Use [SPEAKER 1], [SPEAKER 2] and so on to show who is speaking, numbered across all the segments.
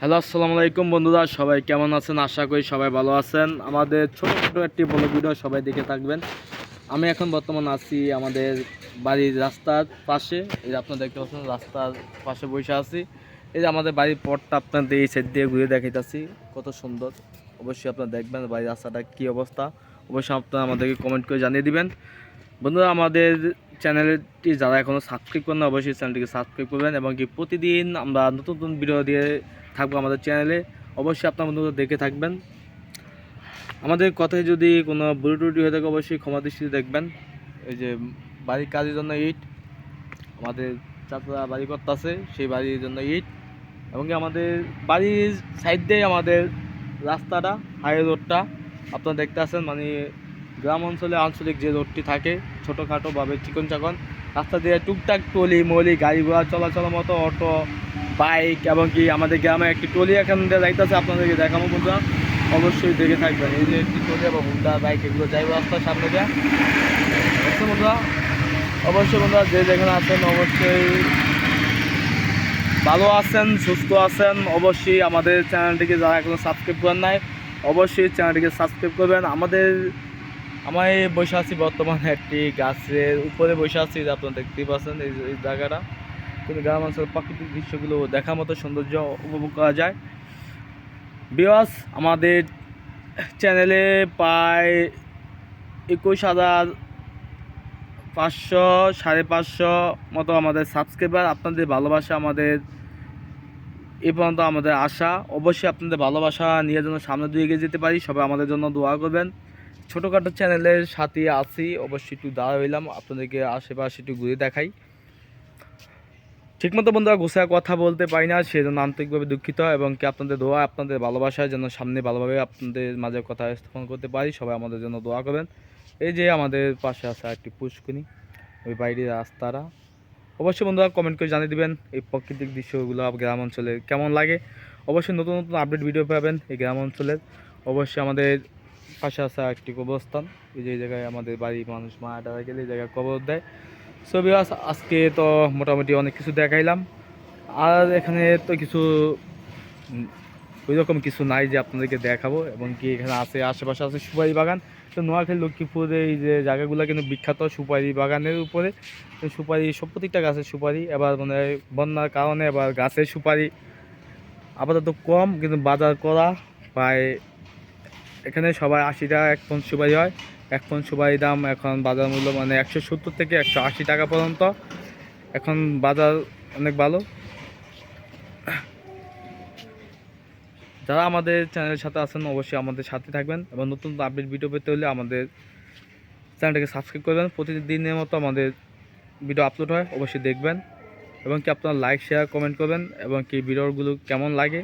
[SPEAKER 1] Hello, আসসালামু আলাইকুম বন্ধুরা, সবাই কেমন আছেন? আশা করি সবাই ভালো আছেন। আমাদের ছোট ছোটো একটি বড় ভিডিও সবাই দেখে থাকবেন। আমি এখন বর্তমান আছি আমাদের বাড়ির রাস্তার পাশে। এই যে আপনারা দেখতে পাচ্ছেন, রাস্তার পাশে বসে আছি। এই যে আমাদের বাড়ির পথটা আপনাদের এই সাইড দিয়ে ঘুরে দেখাইতেছি। কত সুন্দর। অবশ্যই আপনারা দেখবেন বাড়ির রাস্তাটা কী অবস্থা। অবশ্যই আপনারা আমাদেরকে কমেন্ট করে জানিয়ে দিবেন। বন্ধুরা, আমাদের চ্যানেলটি যারা এখনও সাবস্ক্রাইব করেন অবশ্যই চ্যানেলটিকে সাবস্ক্রাইব করবেন এবং কি প্রতিদিন আমরা নতুন নতুন ভিডিও দিয়ে থাকব আমাদের চ্যানেলে। অবশ্যই আপনার বন্ধুরা দেখে থাকবেন। আমাদের কথায় যদি কোনো ভুল ত্রুটি হয়ে থাকে, অবশ্যই ক্ষমা দৃষ্টিতে দেখবেন। এই যে বাড়ির কাজের জন্য ইট, আমাদের চাচা বাড়ি করতেছে, সেই বাড়ির জন্য ইট। এবং আমাদের বাড়ির সাইড দিয়ে আমাদের রাস্তাটা হাই রোডটা আপনারা দেখতে আছেন মানে গ্রাম অঞ্চলে আঞ্চলিক যে রোডটি থাকে ছোটোখাটোভাবে চিকন চাকন রাস্তা দিয়ে টুকটাক টলি মলি গাড়ি ঘোড়া চলাচলের মতো অটো, বাইক এবং কি আমাদের গ্রামে একটি টলি এখান দিয়ে যাইতেছে, আপনাদেরকে দেখাবো বন্ধুরা। অবশ্যই দেখে থাকবেন। এই যে একটি টলি এবং হুন্ডা, বাইক, এগুলো যাইবো রাস্তার সামনে দিয়ে। বন্ধুরা? অবশ্যই বন্ধুরা, যে যেখানে আছেন অবশ্যই ভালো আছেন, সুস্থ আছেন, অবশ্যই আমাদের চ্যানেলটিকে যারা এখনও সাবস্ক্রাইব করেন নাই, অবশ্যই চ্যানেলটিকে সাবস্ক্রাইব করবেন। আমাদের এই বসে আছি বর্তমানে একটি গাছের উপরে বসে আছি যে আপনারা দেখতেই পাচ্ছেন এই জায়গাটা। কিন্তু গ্রাম অঞ্চলের প্রাকৃতিক দৃশ্যগুলো দেখার মতো সৌন্দর্য উপভোগ করা যায়। বিয়াস আমাদের চ্যানেলে প্রায় একুশ হাজার পাঁচশো, সাড়ে পাঁচশো মতো আমাদের সাবস্ক্রাইবার আপনাদের ভালোবাসা আমাদের এ পর্যন্ত আমাদের আশা। অবশ্যই আপনাদের ভালোবাসা নিয়ে যেন সামনে দিয়ে এগিয়ে যেতে পারি। সবাই আমাদের জন্য দোয়া করবেন। ছোটোখাটো চ্যানেলের সাথে আছি, অবশ্যই একটু দাঁড়া হইলাম আপনাদেরকে আশেপাশে একটু ঘুরে দেখাই। ঠিকমতো বন্ধুরা গোসা কথা বলতে পারি না, সেজন্য আন্তরিকভাবে দুঃখিত এবং কি আপনাদের দোয়া, আপনাদের ভালোবাসায় যেন সামনে ভালোভাবে আপনাদের মাঝে কথা স্থাপন করতে পারি, সবাই আমাদের জন্য দোয়া করবেন। এই যে আমাদের পাশে আছে একটি পুষ্কনি ওই বাইরের রাস্তারা। অবশ্যই বন্ধুরা কমেন্ট করে জানিয়ে দিবেন এই প্রাকৃতিক দৃশ্যগুলো গ্রাম অঞ্চলে কেমন লাগে। অবশ্যই নতুন নতুন আপডেট ভিডিও পাবেন এই গ্রাম অঞ্চলের। অবশ্যই আমাদের পাশে আসা একটি কবরস্থান। এই যে জায়গায় আমাদের বাড়ির মানুষ মা টাকা গেলে এই জায়গায় কবর দেয়। সো বিয়াস আজকে তো মোটামুটি অনেক কিছু দেখাইলাম। আর এখানে তো কিছু ওই রকম কিছু নাই যে আপনাদেরকে দেখাবো। এবং কি এখানে আছে, আশেপাশে আছে সুপারি বাগান। তো নোয়াখালী, লক্ষ্মীপুরে এই যে জায়গাগুলো কিন্তু বিখ্যাত সুপারি বাগানের উপরে। সুপারি, সব প্রত্যেকটা গাছের সুপারি। এবার মানে বন্যার কারণে এবার গাছের সুপারি আপাতত কম, কিন্তু বাজার করা প্রায় এখানে সবাই আশি টাকা এক পন সুপারি হয়। এক পন সুপারি দাম এখন বাজার মূল্য মানে একশো সত্তর থেকে একশো আশি টাকা পর্যন্ত। এখন বাজার অনেক ভালো। যারা আমাদের চ্যানেলের সাথে আছেন, অবশ্যই আমাদের সাথে থাকবেন এবং নতুন আপডেট ভিডিও পেতে হলে আমাদের চ্যানেলটাকে সাবস্ক্রাইব করবেন। প্রতিদিনের মতো আমাদের ভিডিও আপলোড হয়, অবশ্যই দেখবেন। এবং কি আপনারা লাইক শেয়ার কমেন্ট করবেন এবং কি ভিডিওগুলো কেমন লাগে,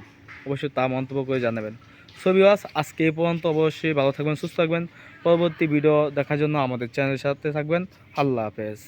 [SPEAKER 1] অবশ্যই তা মন্তব্য করে জানাবেন। সো বিবাস আজকে এই পর্যন্ত অবশ্যই ভালো থাকবেন, সুস্থ থাকবেন। পরবর্তী ভিডিও দেখার জন্য আমাদের চ্যানেলের সাথে থাকবেন। আল্লাহ হাফেজ।